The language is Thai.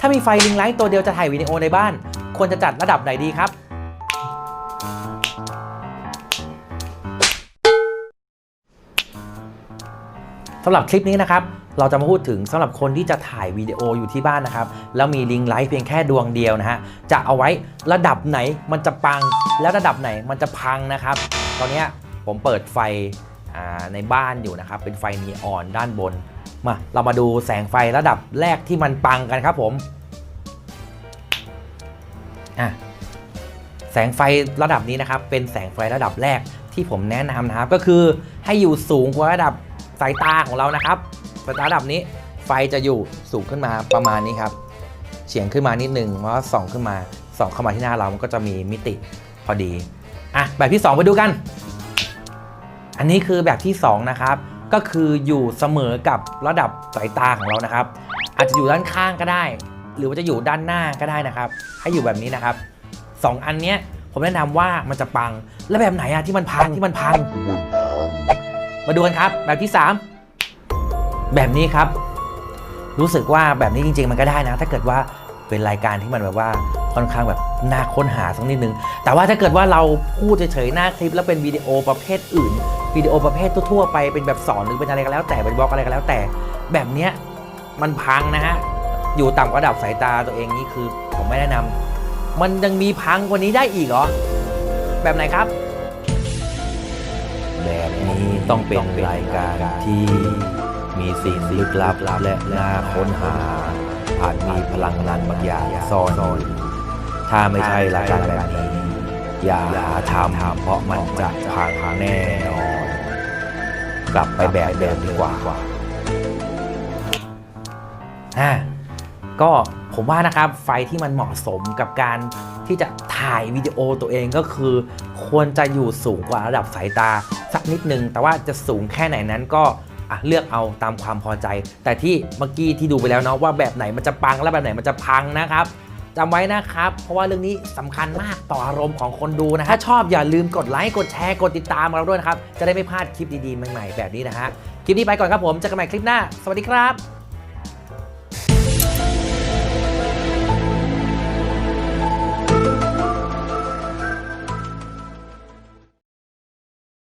ถ้ามีไฟลิงไลท์ตัวเดียวจะถ่ายวิดีโอในบ้าน ควรจะจัดระดับไหนดีครับสำหรับคลิปนี้นะครับเราจะมาพูดถึงสำหรับคนที่จะถ่ายวิดีโออยู่ที่บ้านนะครับ แล้วมีลิงไลท์เพียงแค่ดวงเดียวนะฮะ จะเอาไว้ระดับไหนมันจะปัง แล้วระดับไหนมันจะพังนะครับ ตอนนี้ผมเปิดไฟในบ้านอยู่นะครับ เป็นไฟนีออนด้านบน มาเรามาดูแสงไฟระดับแรกที่มันปังกันครับผมอะแสงไฟระดับนี้นะครับ เป็นแสงไฟระดับแรกที่ผมแนะนำนะครับ ก็คือให้อยู่สูงกว่าระดับสายตาของเรานะครับสายตาระดับนี้ไฟจะอยู่สูงขึ้นมาประมาณนี้ครับเฉียงขึ้นมานิดนึงเพราะว่าส่องขึ้นมาส่องเข้ามาที่หน้าเรามันก็จะมีมิติพอดีอะแบบที่ 2 ไปดูกัน อันนี้คือแบบที่ 2 นะครับ ก็คืออยู่เสมอกับระดับสายตาของเรานะครับ อาจจะอยู่ด้านข้างก็ได้ หรือว่าจะอยู่ด้านหน้าก็ได้นะครับ ให้อยู่แบบนี้นะครับสองอันเนี้ยผมแนะนำว่ามันจะปัง แล้วแบบไหนอะที่มันพังที่มันพัง มาดูกันครับ แบบที่ 3 แบบนี้ครับ รู้สึกว่าแบบนี้จริง ๆ มันก็ได้นะ ถ้าเกิดว่าเป็นรายการที่มันแบบว่าค่อนข้างแบบน่าค้นหาสักนิดนึง แต่ว่าถ้าเกิดว่าเราพูดเฉยๆหน้าคลิปแล้วเป็นวิดีโอประเภทอื่น วิดีโอประเภททั่วๆไปเป็นแบบสอนหรือเป็นอะไรก็แล้วแต่เป็นบล็อกอะไรก็แล้วแต่ แบบเนี้ยมันพังนะฮะอยู่ต่ำกว่าระดับสายตาตัวเองนี่คือผมไม่แนะนำมันยังมีพังกว่านี้ได้อีกเหรอแบบไหนครับ แบบนี้ต้องเป็นรายการที่มีสิ่งลึกลับและน่าค้นหาอาจมีพลังงานบางอย่างซ่อนอยู่ถ้าไม่ใช่รายการแบบนี้ อย่าหาทำเพราะมันจะพังแน่นอน กลับไปแบบเดิมดีกว่าอ่าก็ผมว่านะครับไฟที่มันเหมาะสมกับการที่จะถ่ายวิดีโอตัวเองก็คือ ควรจะอยู่สูงกว่าระดับสายตาสักนิดนึง แต่ว่าจะสูงแค่ไหนนั้นก็อะเลือกเอาตามความพอใจ แต่ที่เมื่อกี้ที่ดูไปแล้วเนาะว่าแบบไหนมันจะปังและแบบไหนมันจะพังนะครับ จำไว้นะครับ เพราะว่าเรื่องนี้สำคัญมากต่ออารมณ์ของคนดูนะถ้าชอบอย่าลืมกดไลค์กดแชร์กดติดตามเราด้วยนะครับ จะได้ไม่พลาดคลิปดีๆใหม่ๆแบบนี้นะฮะคลิปนี้ไปก่อนครับผมเจอกันใหม่คลิปหน้า สวัสดีครับ